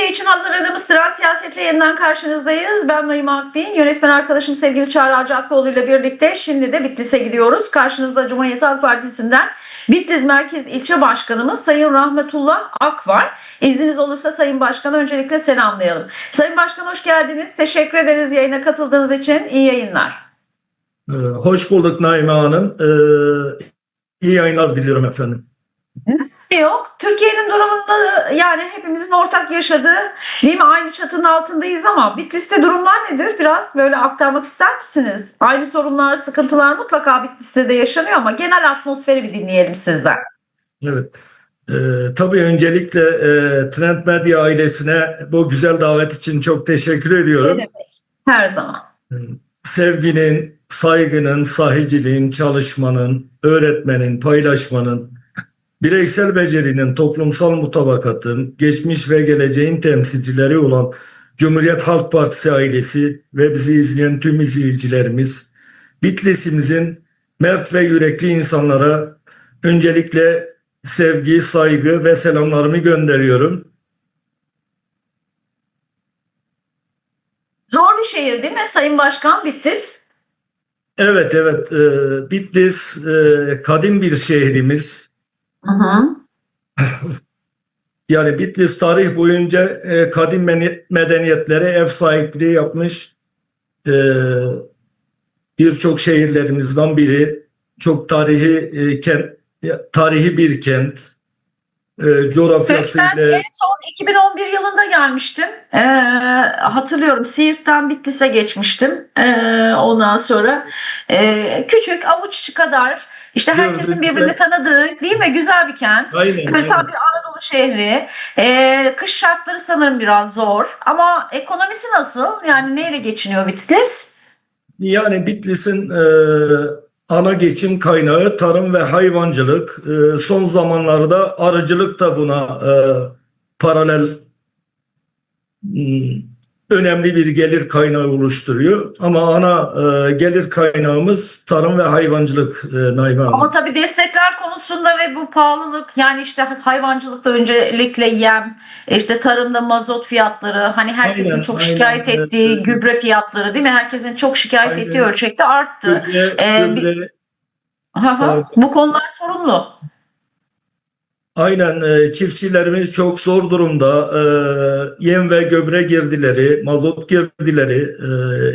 medya için hazırladığımız Trans Siyaset'le yeniden karşınızdayız. Ben Naime Akbin, yönetmen arkadaşım sevgili Çağrı Arcaklıoğlu ile birlikte şimdi de Bitlis'e gidiyoruz. Karşınızda Cumhuriyet Halk Partisi'nden Bitlis Merkez İlçe Başkanımız Sayın Rahmetullah Ak var. İzniniz olursa Sayın Başkan'ı öncelikle selamlayalım. Sayın Başkan hoş geldiniz. Teşekkür ederiz yayına katıldığınız için. İyi yayınlar. Ee, Hoş bulduk Naime Hanım. Ee, iyi yayınlar diliyorum efendim. Yok. Türkiye'nin durumunda yani hepimizin ortak yaşadığı değil mi? Aynı çatının altındayız ama Bitlis'te durumlar nedir? Biraz böyle aktarmak ister misiniz? Aynı sorunlar, sıkıntılar mutlaka Bitlis'te de yaşanıyor ama genel atmosferi bir dinleyelim sizden. Evet. Ee, tabii öncelikle e, Trend Medya ailesine bu güzel davet için çok teşekkür Ne ediyorum. demek? Her zaman. Sevginin, saygının, sahiciliğin, çalışmanın, öğretmenin, paylaşmanın, bireysel becerinin, toplumsal mutabakatın, geçmiş ve geleceğin temsilcileri olan Cumhuriyet Halk Partisi ailesi ve bizi izleyen tüm izleyicilerimiz, Bitlis'imizin mert ve yürekli insanlara öncelikle sevgi, saygı ve selamlarımı gönderiyorum. Zor bir şehir değil mi Sayın Başkan Bitlis? Evet evet, e, Bitlis e, kadim bir şehrimiz. Hı hı. Yani Bitlis tarih boyunca e, kadim medeniyetlere ev sahipliği yapmış e, birçok şehirlerimizden biri. Çok tarihi e, kent, tarihi bir kent. E, Ben coğrafyasıyla en son 2011 yılında gelmiştim. Ee, hatırlıyorum Siirt'ten Bitlis'e geçmiştim. Ee, ondan sonra e, küçük avuç kadar işte herkesin birbirini tanıdığı değil mi? Güzel bir kent. aynen, tam aynen. bir Anadolu şehri. Ee, kış şartları sanırım biraz zor. Ama ekonomisi nasıl? Yani neyle geçiniyor Bitlis? Yani Bitlis'in e, ana geçim kaynağı tarım ve hayvancılık. E, son zamanlarda arıcılık da buna e, paralel hmm, önemli bir gelir kaynağı oluşturuyor. Ama ana e, gelir kaynağımız tarım ve hayvancılık e, Naime Hanım. Ama tabii destekler konusunda ve bu pahalılık yani işte hayvancılıkta öncelikle yem, işte tarımda mazot fiyatları, hani herkesin Aynen, çok aynen. şikayet Evet, ettiği gübre fiyatları değil mi? Herkesin çok şikayet Aynen. ettiği ölçekte arttı. Gübre, Ee, bir- gübre, hı. Pardon. Bu konular sorunlu. Aynen e, çiftçilerimiz çok zor durumda. E, yem ve gübre girdileri, mazot girdileri,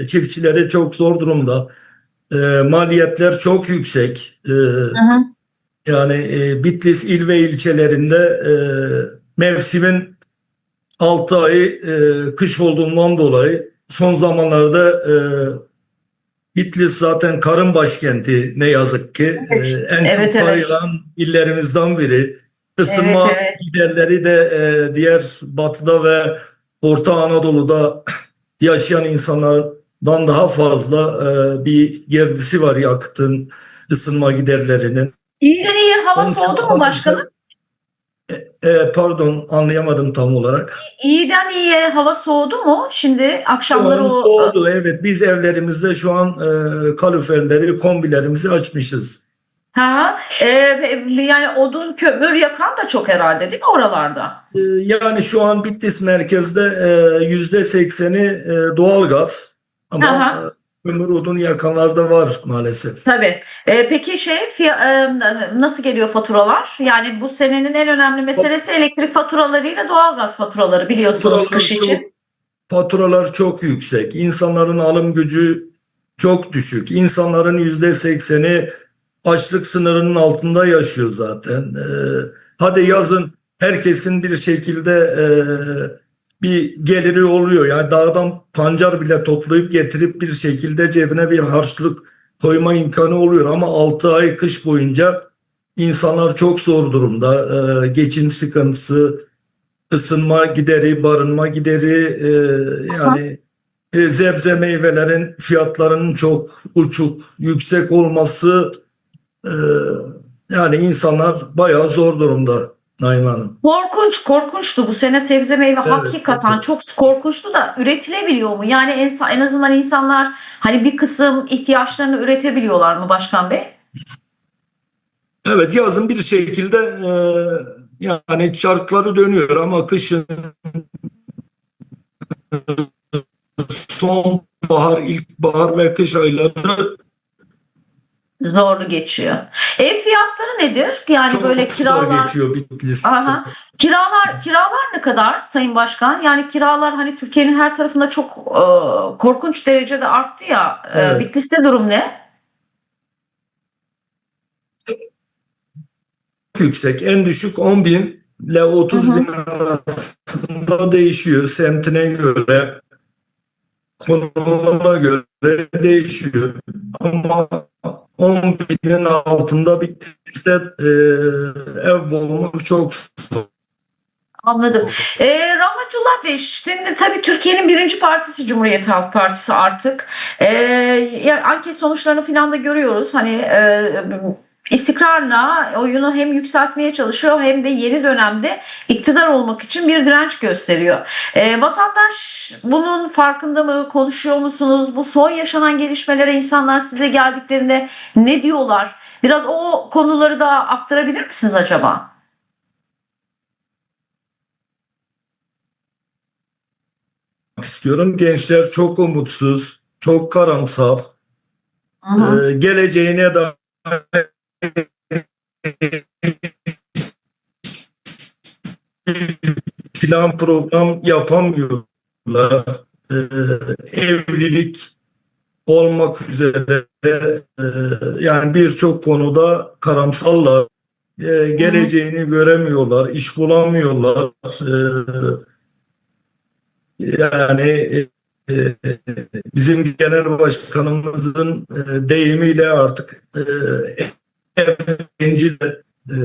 e, çiftçileri çok zor durumda. Maliyetler çok yüksek. Hı hı. yani Bitlis il ve ilçelerinde mevsimin 6 ayı kış olduğundan dolayı son zamanlarda Bitlis zaten karın başkenti ne yazık ki. Evet. En Evet, çok evet. yağan illerimizden biri. Isınma Evet, evet. giderleri de e, diğer batıda ve Orta Anadolu'da yaşayan insanlardan daha fazla e, bir girdisi var yakıtın ısınma giderlerinin. İyiden iyi hava Onun soğudu mu başkanım? E, pardon anlayamadım tam olarak. İyiden iyiye hava soğudu mu? Şimdi akşamları o Oldu evet biz evlerimizde şu an e, kaloriferleri kombilerimizi açmışız. Ha e, yani odun kömür yakan da çok herhalde değil mi oralarda? E, yani şu an Bitlis merkezde e, yüzde sekseni e, doğalgaz ama Aha. e, kömür odun yakanlar da var maalesef. Tabii. Ee, peki şey e, nasıl geliyor faturalar? Yani bu senenin en önemli meselesi elektrik faturalarıyla doğalgaz faturaları biliyorsunuz Faturalar kış çok- için. Faturalar çok yüksek. İnsanların alım gücü çok düşük. İnsanların yüzde sekseni açlık sınırının altında yaşıyor zaten. Ee, hadi yazın herkesin bir şekilde e, bir geliri oluyor. Yani dağdan pancar bile toplayıp getirip bir şekilde cebine bir harçlık koyma imkanı oluyor. Ama 6 ay kış boyunca insanlar çok zor durumda. Ee, geçim sıkıntısı, ısınma gideri, barınma gideri e, yani e, sebze meyvelerin fiyatlarının çok uçuk, yüksek olması e, yani insanlar bayağı zor durumda Naime Hanım. Korkunç, korkunçtu bu sene sebze meyve Evet, hakikaten evet. çok korkunçtu da üretilebiliyor mu? Yani en, en azından insanlar hani bir kısım ihtiyaçlarını üretebiliyorlar mı Başkan Bey? Evet yazın bir şekilde e, yani çarkları dönüyor ama kışın sonbahar, ilkbahar ve kış ayları Zorlu geçiyor. Ev fiyatları nedir? Yani çok böyle zor kiralar geçiyor Bitlis'te. Aha. Kiralar kiralar ne kadar Sayın Başkan? Yani kiralar hani Türkiye'nin her tarafında çok e, korkunç derecede arttı ya. E, Evet. Bitlis'te durum ne? yüksek. En düşük 10 bin ile 30 Hı hı. bin arasında değişiyor. Semtine göre, konumuna göre değişiyor. Ama 10 binin altında bir işte e, ev bulmak çok zor. Anladım. E, Rahmetullah Bey şimdi tabii Türkiye'nin birinci partisi Cumhuriyet Halk Partisi artık. E, ya, anket sonuçlarını falan da görüyoruz. Hani e, istikrarla oyunu hem yükseltmeye çalışıyor hem de yeni dönemde iktidar olmak için bir direnç gösteriyor. E, vatandaş bunun farkında mı? Konuşuyor musunuz? Bu son yaşanan gelişmelere insanlar size geldiklerinde ne diyorlar? Biraz o konuları da aktarabilir misiniz acaba? istiyorum. Gençler çok umutsuz, çok karamsar. Ee, geleceğine dair plan program yapamıyorlar. Ee, evlilik olmak üzere e, yani birçok konuda karamsallar. Ee, geleceğini göremiyorlar, iş bulamıyorlar. Ee, yani e, bizim genel başkanımızın e, deyimiyle artık e, de e,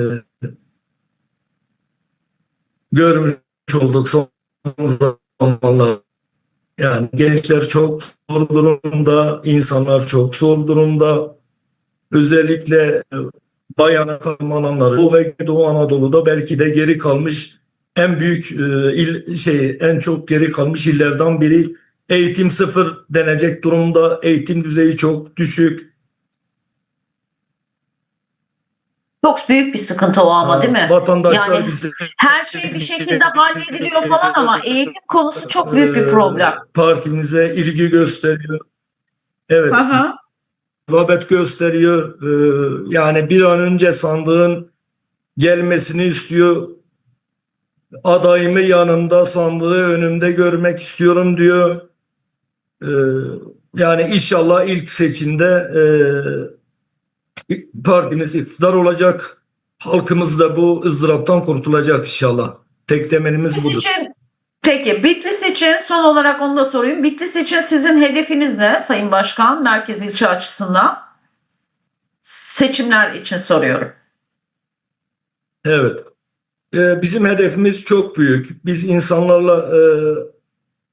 görmüş olduk son zamanlar. Yani gençler çok zor durumda, insanlar çok zor durumda. Özellikle e, bayan kalmananları Doğu ve Doğu Anadolu'da belki de geri kalmış en büyük e, il şey en çok geri kalmış illerden biri. Eğitim sıfır denecek durumda. Eğitim düzeyi çok düşük. Çok büyük bir sıkıntı o ama değil mi? Vatandaşlar Yani bize her şey bir şekilde hallediliyor falan ama eğitim konusu çok büyük bir problem. Partimize ilgi gösteriyor. Evet. Aha. rağbet gösteriyor. Ee, yani bir an önce sandığın gelmesini istiyor. Adayımı yanımda, sandığı önümde görmek istiyorum diyor. Ee, yani inşallah ilk seçimde e, partimiz iktidar olacak. Halkımız da bu ızdıraptan kurtulacak inşallah. Tek temenimiz Bitlis budur. için peki Bitlis için son olarak onu da sorayım. Bitlis için sizin hedefiniz ne Sayın Başkan merkez ilçe açısından? Seçimler için soruyorum. Evet. Ee, bizim hedefimiz çok büyük. Biz insanlarla e,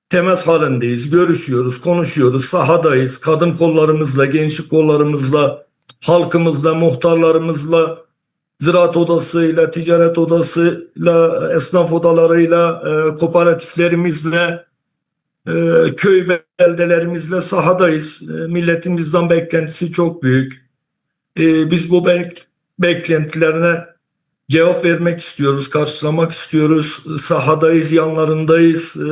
temas halindeyiz. Görüşüyoruz, konuşuyoruz, sahadayız. Kadın kollarımızla, gençlik kollarımızla, halkımızla, muhtarlarımızla, ziraat odasıyla, ticaret odasıyla, esnaf odalarıyla, e, kooperatiflerimizle, e, köy beldelerimizle sahadayız. E, milletin beklentisi çok büyük. E, biz bu bek- beklentilerine cevap vermek istiyoruz, karşılamak istiyoruz. Sahadayız, yanlarındayız. E,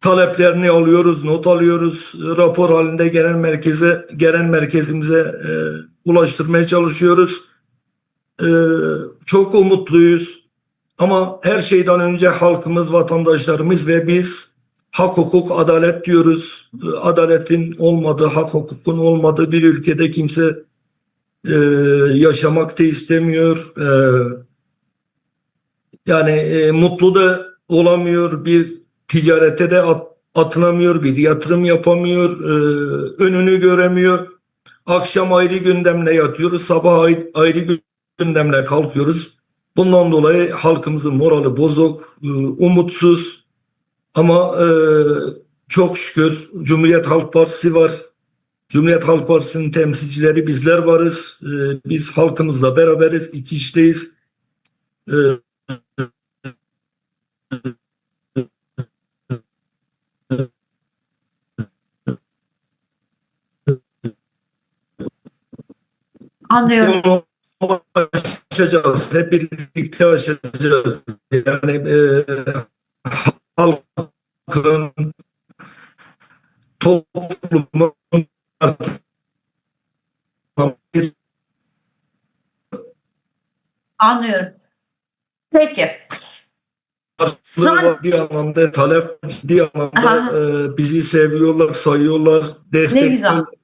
taleplerini alıyoruz, not alıyoruz. Rapor halinde genel merkeze, genel merkezimize e, ulaştırmaya çalışıyoruz. E, çok umutluyuz. Ama her şeyden önce halkımız, vatandaşlarımız ve biz hak, hukuk, adalet diyoruz. Adaletin olmadığı, hak, hukukun olmadığı bir ülkede kimse e, yaşamak da istemiyor. E, yani e, mutlu da olamıyor. Bir ticarete de at- atınamıyor. Bir yatırım yapamıyor. e, önünü göremiyor. Akşam ayrı gündemle yatıyoruz. Sabah ay- ayrı gündemle kalkıyoruz. Bundan dolayı halkımızın morali bozuk, e, umutsuz. Ama e, çok şükür Cumhuriyet Halk Partisi var. Cumhuriyet Halk Partisi'nin temsilcileri bizler varız. Ee, biz halkımızla beraberiz, iki işteyiz. Ee, Anlıyorum. aşacağız, hep birlikte aşacağız. Yani e, halk halkın, toplumun Anlıyorum. Peki. Karşılığı ciddi anlamda talep ciddi anlamda Aha. e, bizi seviyorlar, sayıyorlar, destekliyorlar.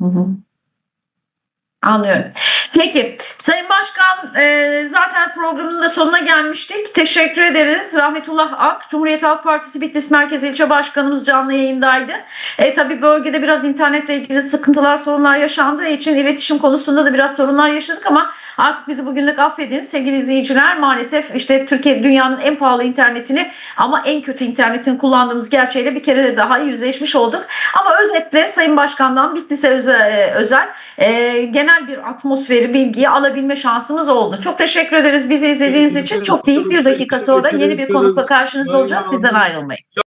Hı hı. Anlıyorum. Peki Sayın Başkan e, zaten programın da sonuna gelmiştik. Teşekkür ederiz. Rahmetullah Ak, Cumhuriyet Halk Partisi Bitlis Merkez İlçe Başkanımız canlı yayındaydı. E, tabii bölgede biraz internetle ilgili sıkıntılar, sorunlar yaşandığı için iletişim konusunda da biraz sorunlar yaşadık ama artık bizi bugünlük affedin sevgili izleyiciler. Maalesef işte Türkiye dünyanın en pahalı internetini ama en kötü internetini kullandığımız gerçeğiyle bir kere daha yüzleşmiş olduk. Ama özetle Sayın Başkan'dan Bitlis'e özel, özel e, genel bir atmosferi, bilgiyi alabilme şansımız oldu. Çok teşekkür ederiz bizi izlediğiniz için. Çok değil bir dakika sonra yeni bir konukla karşınızda olacağız. Bizden ayrılmayın.